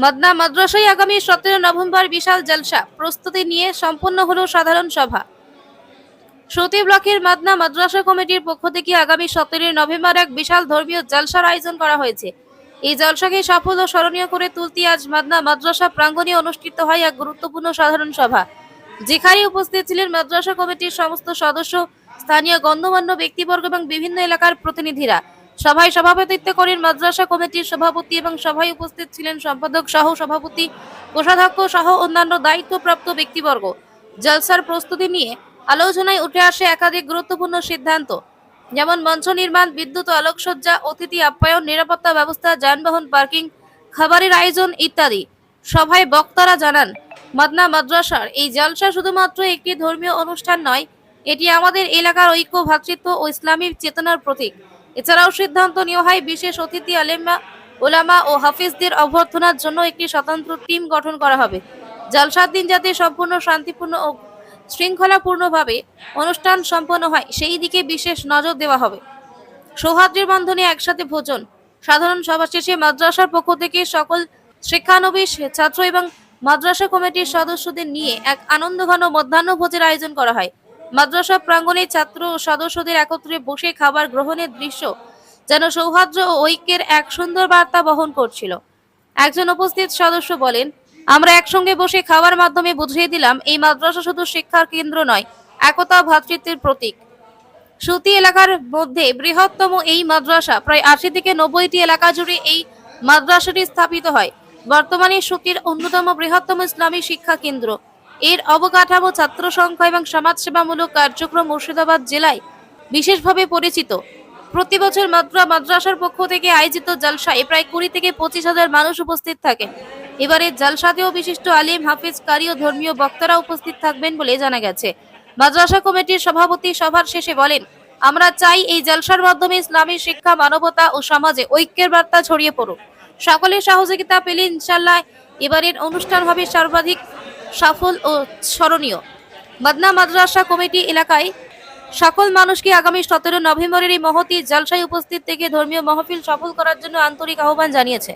মদনা মাদ্রাসায় আগামী সতেরো নভেম্বর বিশাল জলসা। প্রস্তুতি নিয়ে সম্পন্ন হলো সাধারণ সভা। সতী ব্লকের মাদনা মাদ্রাসা কমিটির পক্ষ থেকে আগামী সতেরোই নভেম্বর এক বিশাল ধর্মীয় জলসার আয়োজন করা হয়েছে। এই জলসাকে সফল ও স্মরণীয় করে তুলতে আজ মাদনা মাদ্রাসা প্রাঙ্গণে অনুষ্ঠিত হয় এক গুরুত্বপূর্ণ সাধারণ সভা। যেখানে উপস্থিত ছিলেন মাদ্রাসা কমিটির সমস্ত সদস্য, স্থানীয় গণ্যমান্য ব্যক্তিবর্গ এবং বিভিন্ন এলাকার প্রতিনিধিরা। সভায় সভাপতিত্ব করেন মাদ্রাসা কমিটির সভাপতি এবং সভায় উপস্থিত ছিলেন সম্পাদক সহ সভাপতি, কোষাধ্যক্ষ সহ অন্যান্য দায়িত্বপ্রাপ্ত ব্যক্তিবর্গ। জলসার প্রস্তুতি নিয়ে আলোচনায় উঠে আসে একাধিক গুরুত্বপূর্ণ সিদ্ধান্ত, যেমন মঞ্চ নির্মাণ, বিদ্যুৎ আলোকসজ্জা, অতিথি আপ্যায়ন, নিরাপত্তা ব্যবস্থা, যানবাহন পার্কিং, খাবারের আয়োজন ইত্যাদি। সভায় বক্তারা জানান, মাদনা মাদ্রাসার এই জলসা শুধুমাত্র একটি ধর্মীয় অনুষ্ঠান নয়, এটি আমাদের এলাকার ঐক্য ভ্রাতৃত্ব ও ইসলামী চেতনার প্রতীক। এছাড়াও সিদ্ধান্ত নেওয়া হয় বিশেষ অতিথি আলেমা, ওলামা ও হাফিজদের অভ্যর্থনার জন্য একটি স্বতন্ত্র টিম গঠন করা হবে। জলসার দিন যাতে সম্পূর্ণ শান্তিপূর্ণ ও শৃঙ্খলাপূর্ণভাবে অনুষ্ঠান সম্পন্ন হয়, সেই দিকে বিশেষ নজর দেওয়া হবে। সৌহার্দ্যের বন্ধনে একসাথে ভোজন, সাধারণ সভা শেষে মাদ্রাসার পক্ষ থেকে সকল শিক্ষানবিশ, ছাত্র এবং মাদ্রাসা কমিটির সদস্যদের নিয়ে এক আনন্দঘন মধ্যাহ্ন ভোজের আয়োজন করা হয়। মাদ্রাসা প্রাঙ্গণে ছাত্র সদস্যদের একত্রে বসে খাবার গ্রহণের দৃশ্য যেন সৌহার্দ্য ও ঐক্যের এক সুন্দর বার্তা বহন করছিল। একজন উপস্থিত সদস্য বলেন, আমরা একসঙ্গে বসে খাওয়ার মাধ্যমে বুঝিয়ে দিলাম, এই মাদ্রাসা শুধু শিক্ষার কেন্দ্র নয়, একতা ভ্রাতৃত্বের প্রতীক। সুতি এলাকার মধ্যে বৃহত্তম এই মাদ্রাসা প্রায় আশি থেকে নব্বইটি এলাকা জুড়ে এই মাদ্রাসাটি স্থাপিত হয়। বর্তমানে সুতির অন্যতম বৃহত্তম ইসলামী শিক্ষা কেন্দ্র। এর অবকাঠামো, ছাত্র সংখ্যা এবং সমাজসেবামূলক কার্যক্রম মুর্শিদাবাদ জেলায় বিশেষভাবে পরিচিত। প্রতি বছর মাদ্রা মাদ্রাসার পক্ষ থেকে আয়োজিত জলসায় প্রায় কুড়ি থেকে পঁচিশ হাজার মানুষ উপস্থিত থাকেন এবারে জলসাতেও বিশিষ্ট আলিম, হাফিজ, কারি ও ধর্মীয় বক্তারা উপস্থিত থাকবেন বলে জানা গেছে। মাদ্রাসা কমিটির সভাপতি সভার শেষে বলেন, আমরা চাই এই জলসার মাধ্যমে ইসলামী শিক্ষা, মানবতা ও সমাজে ঐক্যের বার্তা ছড়িয়ে পড়ুক। সকলের সহযোগিতা পেলে ইনশাল্লাহ এবারের অনুষ্ঠান হবে সর্বাধিক সফল ও স্মরণীয়। মাদনা মাদ্রাসা কমিটি এলাকায় সকল মানুষকে আগামী সতেরো নভেম্বরের এই মহতি জলসায় উপস্থিত থেকে ধর্মীয় মহফিল সফল করার জন্য আন্তরিক আহ্বান জানিয়েছে।